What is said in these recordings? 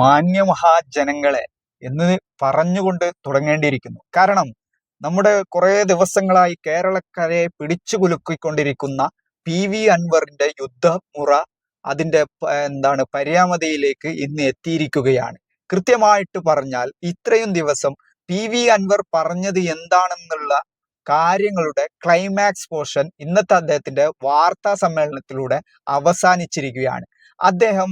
മാന്യമഹാജനങ്ങളെ എന്ന് പറഞ്ഞുകൊണ്ട് തുടങ്ങേണ്ടിയിരിക്കുന്നു. കാരണം നമ്മുടെ കുറെ ദിവസങ്ങളായി കേരളക്കരയെ പിടിച്ചു കുലുക്കിക്കൊണ്ടിരിക്കുന്ന പി വി അൻവറിന്റെ യുദ്ധമുറ അതിന്റെ എന്താണ് പര്യാമതയിലേക്ക് ഇന്ന് എത്തിയിരിക്കുകയാണ്. കൃത്യമായിട്ട് പറഞ്ഞാൽ ഇത്രയും ദിവസം പി വി അൻവർ പറഞ്ഞത് എന്താണെന്നുള്ള കാര്യങ്ങളുടെ ക്ലൈമാക്സ് പോർഷൻ ഇന്നത്തെ അദ്ദേഹത്തിന്റെ വാർത്താ സമ്മേളനത്തിലൂടെ അവസാനിച്ചിരിക്കുകയാണ്. അദ്ദേഹം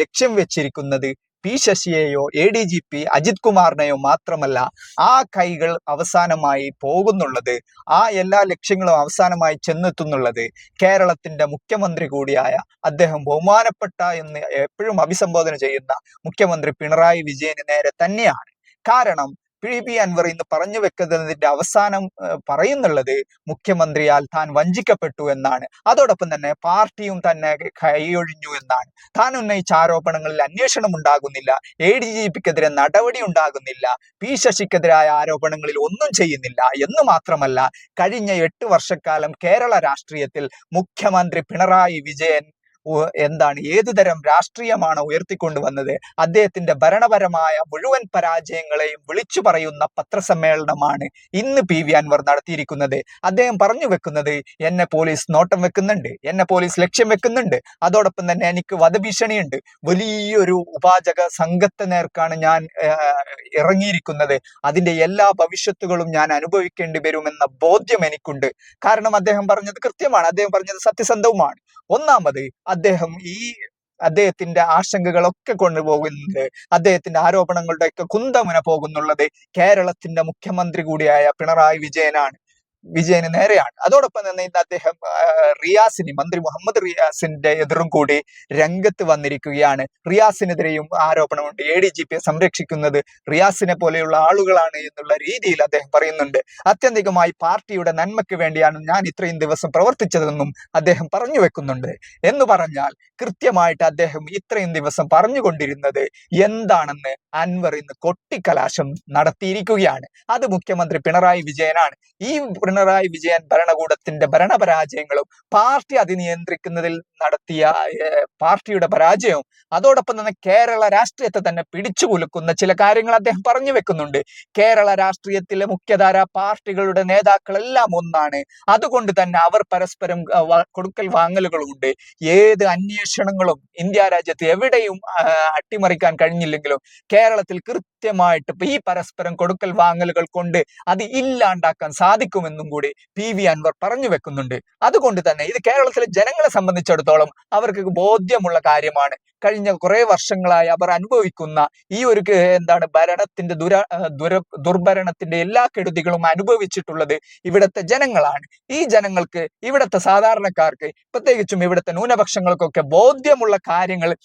ലക്ഷ്യം വെച്ചിരിക്കുന്നത് P ശശിയെയോ A D G P Ajith കുമാറിനെയോ മാത്രമല്ല ആ കൈകൾ അവസാനമായി പോകുന്നുള്ളത് ആ എല്ലാ ലക്ഷ്യങ്ങളും അവസാനമായി ചെന്നെത്തുന്നുള്ളത് കേരളത്തിന്റെ മുഖ്യമന്ത്രി കൂടിയായ അദ്ദേഹം ബഹുമാനപ്പെട്ട എന്ന് എപ്പോഴും അഭിസംബോധന ചെയ്യുന്ന മുഖ്യമന്ത്രി പിണറായി വിജയന് നേരെ തന്നെയാണ്. കാരണം പി ബി അൻവർ ഇന്ന് പറഞ്ഞു വെക്കുന്നതിന്റെ അവസാനം പറയുന്നുള്ളത് മുഖ്യമന്ത്രിയാൽ താൻ വഞ്ചിക്കപ്പെട്ടു എന്നാണ്. അതോടൊപ്പം തന്നെ പാർട്ടിയും തന്നെ കൈയൊഴിഞ്ഞു എന്നാണ്. താൻ ഉന്നയിച്ച ആരോപണങ്ങളിൽ അന്വേഷണം ഉണ്ടാകുന്നില്ല. എ ഡി ജി പിക്കെതിരെ നടപടി ഉണ്ടാകുന്നില്ല. പി ശശിക്കെതിരായ ആരോപണങ്ങളിൽ ഒന്നും ചെയ്യുന്നില്ല. എന്ന് മാത്രമല്ല കഴിഞ്ഞ എട്ട് വർഷക്കാലം കേരള രാഷ്ട്രീയത്തിൽ മുഖ്യമന്ത്രി പിണറായി വിജയൻ എന്താണ്? ഏതുതരം രാഷ്ട്രീയമാണ് ഉയർത്തിക്കൊണ്ടുവന്നത് അദ്ദേഹത്തിന്റെ ഭരണപരമായ മുഴുവൻ പരാജയങ്ങളെയും വിളിച്ചു പറയുന്ന പത്രസമ്മേളനമാണ് ഇന്ന് പി വി അൻവർ നടത്തിയിരിക്കുന്നത്. അദ്ദേഹം പറഞ്ഞു വെക്കുന്നത് എന്നെ പോലീസ് നോട്ടം വെക്കുന്നുണ്ട്. എന്നെ പോലീസ് ലക്ഷ്യം വെക്കുന്നുണ്ട്. അതോടൊപ്പം തന്നെ എനിക്ക് വധഭീഷണിയുണ്ട്. വലിയൊരു ഉപാചക സംഘത്തെ നേർക്കാണ് ഞാൻ ഇറങ്ങിയിരിക്കുന്നത്. അതിന്റെ എല്ലാ ഭവിഷ്യത്തുകളും ഞാൻ അനുഭവിക്കേണ്ടി വരുമെന്ന ബോധ്യം എനിക്കുണ്ട്. കാരണം അദ്ദേഹം പറഞ്ഞത് കൃത്യമാണ്. അദ്ദേഹം പറഞ്ഞത് സത്യസന്ധവുമാണ്. ഒന്നാമത് അദ്ദേഹം ഈ അദ്ദേഹത്തിന്റെ ആശങ്കകളൊക്കെ കൊണ്ടുപോകുന്നത് അദ്ദേഹത്തിന്റെ ആരോപണങ്ങളുടെ ഒക്കെ കുന്തമുന പോകുന്നുള്ളത് കേരളത്തിന്റെ മുഖ്യമന്ത്രി കൂടിയായ പിണറായി വിജയനാണ്. വിജയന് നേരെയാണ്. അതോടൊപ്പം തന്നെ ഇന്ന് അദ്ദേഹം റിയാസിന് മന്ത്രി മുഹമ്മദ് റിയാസിന്റെ എതിരും കൂടി രംഗത്ത് വന്നിരിക്കുകയാണ്. റിയാസിനെതിരെയും ആരോപണമുണ്ട്. എ ഡി ജി പിയെ സംരക്ഷിക്കുന്നത് റിയാസിനെ പോലെയുള്ള ആളുകളാണ് എന്നുള്ള രീതിയിൽ അദ്ദേഹം പറയുന്നുണ്ട്. അത്യന്തികമായി പാർട്ടിയുടെ നന്മയ്ക്ക് വേണ്ടിയാണ് ഞാൻ ഇത്രയും ദിവസം പ്രവർത്തിച്ചതെന്നും അദ്ദേഹം പറഞ്ഞു വെക്കുന്നുണ്ട്. എന്ന് പറഞ്ഞാൽ കൃത്യമായിട്ട് അദ്ദേഹം ഇത്രയും ദിവസം പറഞ്ഞുകൊണ്ടിരുന്നത് എന്താണെന്ന് അൻവർ ഇന്ന് കൊട്ടിക്കലാശം നടത്തിയിരിക്കുകയാണ്. അത് മുഖ്യമന്ത്രി പിണറായി വിജയനാണ്. ഈ പിണറായി വിജയൻ ഭരണകൂടത്തിന്റെ ഭരണപരാജയങ്ങളും പാർട്ടി അതിനിയന്ത്രിക്കുന്നതിൽ നടത്തിയ പാർട്ടിയുടെ പരാജയവും അതോടൊപ്പം തന്നെ കേരള രാഷ്ട്രീയത്തെ തന്നെ പിടിച്ചു കുലുക്കുന്ന ചില കാര്യങ്ങൾ അദ്ദേഹം പറഞ്ഞു വെക്കുന്നുണ്ട്. കേരള രാഷ്ട്രീയത്തിലെ മുഖ്യധാര പാർട്ടികളുടെ നേതാക്കളെല്ലാം ഒന്നാണ്. അതുകൊണ്ട് തന്നെ അവർ പരസ്പരം കൊടുക്കൽ വാങ്ങലുകളുണ്ട് ഏത് അന്വേഷണങ്ങളും ഇന്ത്യ രാജ്യത്ത് എവിടെയും അട്ടിമറിക്കാൻ കഴിഞ്ഞില്ലെങ്കിലും കേരളത്തിൽ കൃത്യമായിട്ട് ഈ പരസ്പരം കൊടുക്കൽ വാങ്ങലുകൾ കൊണ്ട് അത് ഇല്ലാണ്ടാക്കാൻ സാധിക്കുമെന്നും കൂടി പി വി അൻവർ പറഞ്ഞു വെക്കുന്നുണ്ട്. അതുകൊണ്ട് തന്നെ ഇത് കേരളത്തിലെ ജനങ്ങളെ സംബന്ധിച്ചിടത്തോളം അവർക്ക് ബോധ്യമുള്ള കാര്യമാണ്. കഴിഞ്ഞ കുറെ വർഷങ്ങളായി അവർ അനുഭവിക്കുന്ന ഈ ഒരു എന്താണ് ഭരണത്തിന്റെ ദുര ദുര ദുർഭരണത്തിന്റെ എല്ലാ കെടുതികളും അനുഭവിച്ചിട്ടുള്ളത് ഇവിടുത്തെ ജനങ്ങളാണ്. ഈ ജനങ്ങൾക്ക് ഇവിടുത്തെ സാധാരണക്കാർക്ക് പ്രത്യേകിച്ചും ഇവിടുത്തെ ന്യൂനപക്ഷങ്ങൾക്കൊക്കെ ബോധ്യമുള്ള കാര്യങ്ങൾ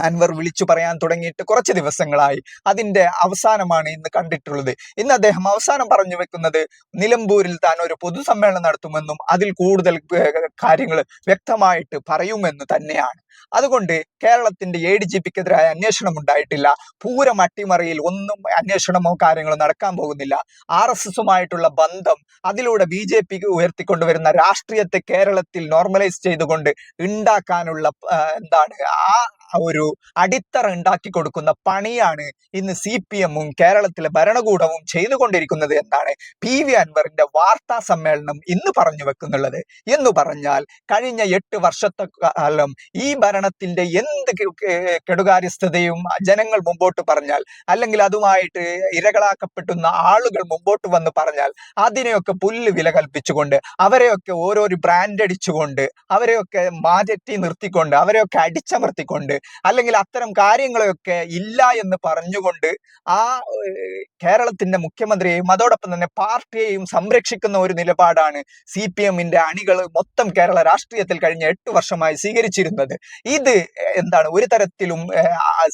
അൻവർ വിളിച്ചു പറയാൻ തുടങ്ങിയിട്ട് കുറച്ച് ദിവസങ്ങളായി. അതിന്റെ അവസാനമാണ് ഇന്ന് കണ്ടിട്ടുള്ളത്. ഇന്ന് അദ്ദേഹം അവസാനം പറഞ്ഞു വെക്കുന്നത് നിലമ്പൂരിൽ താൻ ഒരു പൊതുസമ്മേളനം നടത്തുമെന്നും അതിൽ കൂടുതൽ കാര്യങ്ങൾ വ്യക്തമായിട്ട് പറയുമെന്ന് തന്നെയാണ്. അതുകൊണ്ട് കേരളത്തിന്റെ എ ഡി ജി പിക്കെതിരായ അന്വേഷണം ഉണ്ടായിട്ടില്ല. പൂരം അട്ടിമറിയിൽ ഒന്നും അന്വേഷണമോ കാര്യങ്ങളോ നടക്കാൻ പോകുന്നില്ല. ആർ എസ് എസുമായിട്ടുള്ള ബന്ധം അതിലൂടെ ബി ജെ പിക്ക് ഉയർത്തിക്കൊണ്ടുവരുന്ന രാഷ്ട്രീയത്തെ കേരളത്തിൽ നോർമലൈസ് ചെയ്തുകൊണ്ട് ഉണ്ടാക്കാനുള്ള എന്താണ് ആ ഒരു അടിത്തറ ഉണ്ടാക്കി കൊടുക്കുന്ന പണിയാണ് ഇന്ന് സി പി എമ്മും കേരളത്തിലെ ഭരണകൂടവും ചെയ്തുകൊണ്ടിരിക്കുന്നത് എന്നാണ് പി വി അൻവറിന്റെ വാർത്താ സമ്മേളനം ഇന്ന് പറഞ്ഞു വെക്കുന്നുള്ളത്. എന്ന് പറഞ്ഞാൽ കഴിഞ്ഞ എട്ട് വർഷത്തെ കാലം ഈ ഭരണത്തിന്റെ എന്ത് കെടുകാര്യസ്ഥതയും ജനങ്ങൾ മുമ്പോട്ട് പറഞ്ഞാൽ അല്ലെങ്കിൽ അതുമായിട്ട് ഇരകളാക്കപ്പെട്ടുന്ന ആളുകൾ മുമ്പോട്ട് വന്ന് പറഞ്ഞാൽ അതിനെയൊക്കെ പുല്ല് വില കൽപ്പിച്ചുകൊണ്ട് അവരെയൊക്കെ ഓരോരു ബ്രാൻഡ് അടിച്ചുകൊണ്ട് അവരെയൊക്കെ മാറ്റി നിർത്തിക്കൊണ്ട് അവരെയൊക്കെ അടിച്ചമർത്തിക്കൊണ്ട് അല്ലെങ്കിൽ അത്തരം കാര്യങ്ങളെയൊക്കെ ഇല്ല എന്ന് പറഞ്ഞുകൊണ്ട് ആ കേരളത്തിന്റെ മുഖ്യമന്ത്രിയെയും അതോടൊപ്പം തന്നെ പാർട്ടിയെയും സംരക്ഷിക്കുന്ന ഒരു നിലപാടാണ് സി പി എമ്മിന്റെ അണികൾ മൊത്തം കേരള രാഷ്ട്രീയത്തിൽ കഴിഞ്ഞ എട്ട് വർഷമായി സ്വീകരിച്ചിരുന്നത്. ഇത് എന്താണ് ഒരു തരത്തിലും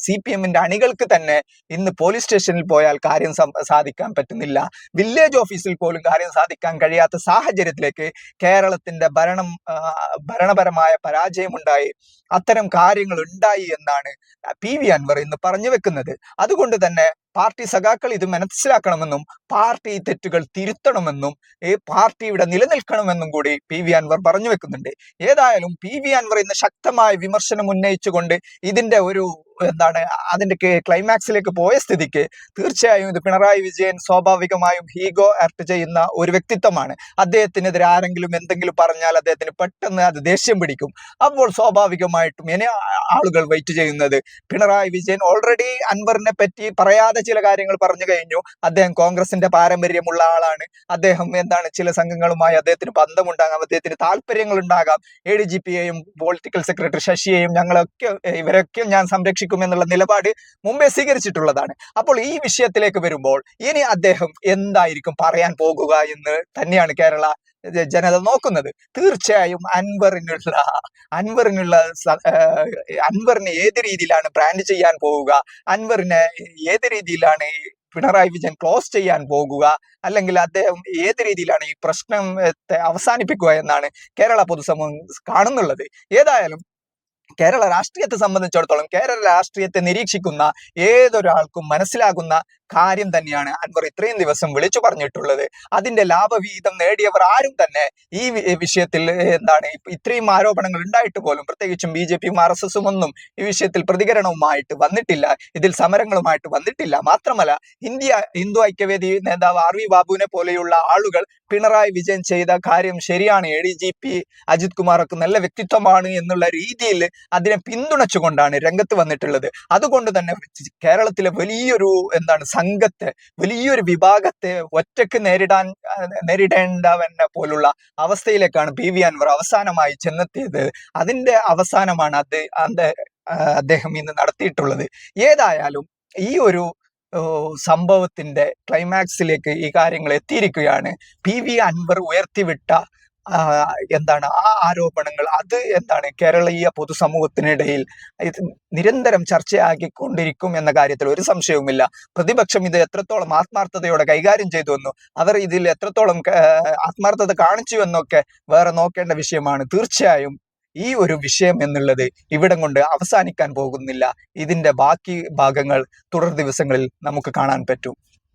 സി പി എമ്മിന്റെ അണികൾക്ക് തന്നെ ഇന്ന് പോലീസ് സ്റ്റേഷനിൽ പോയാൽ കാര്യം സാധിക്കാൻ പറ്റുന്നില്ല. വില്ലേജ് ഓഫീസിൽ പോലും കാര്യം സാധിക്കാൻ കഴിയാത്ത സാഹചര്യത്തിലേക്ക് കേരളത്തിന്റെ ഭരണം ഭരണപരമായ പരാജയമുണ്ടായി. അത്തരം കാര്യങ്ങൾ ഉണ്ടായി. എന്നാണ് പി വി അൻവർ ഇന്ന് പറഞ്ഞു വെക്കുന്നത്. അതുകൊണ്ട് തന്നെ പാർട്ടി സഖാക്കൾ ഇത് മനസ്സിലാക്കണമെന്നും പാർട്ടി തെറ്റുകൾ തിരുത്തണമെന്നും ഈ പാർട്ടി ഇവിടെ നിലനിൽക്കണമെന്നും കൂടി പി വി അൻവർ പറഞ്ഞു വെക്കുന്നുണ്ട്. ഏതായാലും പി വി അൻവർ ഇന്ന് ശക്തമായ വിമർശനം ഉന്നയിച്ചുകൊണ്ട് ഇതിന്റെ ഒരു എന്താണ് അതിന്റെ ക്ലൈമാക്സിലേക്ക് പോയ സ്ഥിതിക്ക് തീർച്ചയായും ഇത് പിണറായി വിജയൻ സ്വാഭാവികമായും ഹീഗോ ആക്ട് ചെയ്യുന്ന ഒരു വ്യക്തിത്വമാണ്. അദ്ദേഹത്തിനെതിരെ ആരെങ്കിലും എന്തെങ്കിലും പറഞ്ഞാൽ അദ്ദേഹത്തിന് പെട്ടെന്ന് അത് ദേഷ്യം പിടിക്കും. അപ്പോൾ സ്വാഭാവികമായിട്ടും ഇനി ആളുകൾ വെയിറ്റ് ചെയ്യുന്നത്. പിണറായി വിജയൻ ഓൾറെഡി അൻവറിനെ പറ്റി പറയാതെ ചില കാര്യങ്ങൾ പറഞ്ഞു കഴിഞ്ഞു. അദ്ദേഹം കോൺഗ്രസിന്റെ പാരമ്പര്യമുള്ള ആളാണ്. അദ്ദേഹം എന്താണ് ചില സംഘങ്ങളുമായി അദ്ദേഹത്തിന് ബന്ധമുണ്ടാകാം അദ്ദേഹത്തിന് താല്പര്യങ്ങൾ ഉണ്ടാകാം എ ഡി ജി പിയെയും പൊളിറ്റിക്കൽ സെക്രട്ടറി ശശിയെയും ഞങ്ങളൊക്കെ ഇവരൊക്കെ ഞാൻ സംരക്ഷിക്കും എന്നുള്ള നിലപാട് മുമ്പേ സ്വീകരിച്ചിട്ടുള്ളതാണ്. അപ്പോൾ ഈ വിഷയത്തിലേക്ക് വരുമ്പോൾ ഇനി അദ്ദേഹം എന്തായിരിക്കും പറയാൻ പോകുക എന്ന് തന്നെയാണ് കേരള ജനത നോക്കുന്നത്. തീർച്ചയായും അൻവറിനുള്ള അൻവറിനുള്ള അൻവറിനെ ഏത് രീതിയിലാണ് ബ്രാൻഡ് ചെയ്യാൻ പോവുക അൻവറിനെ ഏത് രീതിയിലാണ് പിണറായി വിജയൻ ക്ലോസ് ചെയ്യാൻ പോകുക? അല്ലെങ്കിൽ അദ്ദേഹം ഏത് രീതിയിലാണ് ഈ പ്രശ്നത്തെ അവസാനിപ്പിക്കുക എന്നാണ് കേരള പൊതുസമൂഹം കാണുന്നുള്ളത്. ഏതായാലും കേരള രാഷ്ട്രീയത്തെ സംബന്ധിച്ചിടത്തോളം കേരള രാഷ്ട്രീയത്തെ നിരീക്ഷിക്കുന്ന ഏതൊരാൾക്കും മനസ്സിലാകുന്ന കാര്യം തന്നെയാണ് അൻവർ ഇത്രയും ദിവസം വിളിച്ചു പറഞ്ഞിട്ടുള്ളത്. അതിന്റെ ലാഭവിഹിതം നേടിയവർ ആരും തന്നെ ഈ വിഷയത്തിൽ എന്താണ് ഇത്രയും ആരോപണങ്ങൾ ഉണ്ടായിട്ട് പോലും പ്രത്യേകിച്ചും ബി ജെ പിയും ആർ എസ് എസും ഒന്നും ഈ വിഷയത്തിൽ പ്രതികരണവുമായിട്ട് വന്നിട്ടില്ല. ഇതിൽ സമരങ്ങളുമായിട്ട് വന്നിട്ടില്ല. മാത്രമല്ല ഇന്ത്യ ഹിന്ദു ഐക്യവേദി നേതാവ് ആർ വി ബാബുവിനെ പോലെയുള്ള ആളുകൾ പിണറായി വിജയൻ ചെയ്ത കാര്യം ശരിയാണ്. A D G P Ajith കുമാറൊക്കെ നല്ല വ്യക്തിത്വമാണ് എന്നുള്ള രീതിയിൽ അതിനെ പിന്തുണച്ചുകൊണ്ടാണ് രംഗത്ത് വന്നിട്ടുള്ളത്. അതുകൊണ്ട് തന്നെ കേരളത്തിലെ വലിയൊരു എന്താണ് സംഘത്തെ വലിയൊരു വിഭാഗത്തെ ഒറ്റയ്ക്ക് നേരിടാൻ നേരിടേണ്ടവനെ പോലുള്ള അവസ്ഥയിലേക്കാണ് പി വി അൻവർ അവസാനമായി ചെന്നെത്തിയത്. അതിന്റെ അവസാനമാണ് അത് അദ്ദേഹം ഇന്ന് നടത്തിയിട്ടുള്ളത്. ഏതായാലും ഈ ഒരു സംഭവത്തിന്റെ ക്ലൈമാക്സിലേക്ക് ഈ കാര്യങ്ങൾ എത്തിയിരിക്കുകയാണ്. പി വി അൻവർ ഉയർത്തിവിട്ട എന്താണ് ആ ആരോപണങ്ങൾ അത് എന്താണ് കേരളീയ പൊതുസമൂഹത്തിനിടയിൽ നിരന്തരം ചർച്ചയാക്കിക്കൊണ്ടിരിക്കും എന്ന കാര്യത്തിൽ ഒരു സംശയവുമില്ല. പ്രതിപക്ഷം ഇത് എത്രത്തോളം ആത്മാർത്ഥതയോടെ കൈകാര്യം ചെയ്തു എന്നു അവർ ഇതിൽ എത്രത്തോളം ആത്മാർത്ഥത കാണിച്ചു എന്നൊക്കെ വേറെ നോക്കേണ്ട വിഷയമാണ്. തീർച്ചയായും ഈ ഒരു വിഷയം എന്നുള്ളത് ഇവിടം കൊണ്ട് അവസാനിക്കാൻ പോകുന്നില്ല. ഇതിന്റെ ബാക്കി ഭാഗങ്ങൾ തുടർ ദിവസങ്ങളിൽ നമുക്ക് കാണാൻ പറ്റും.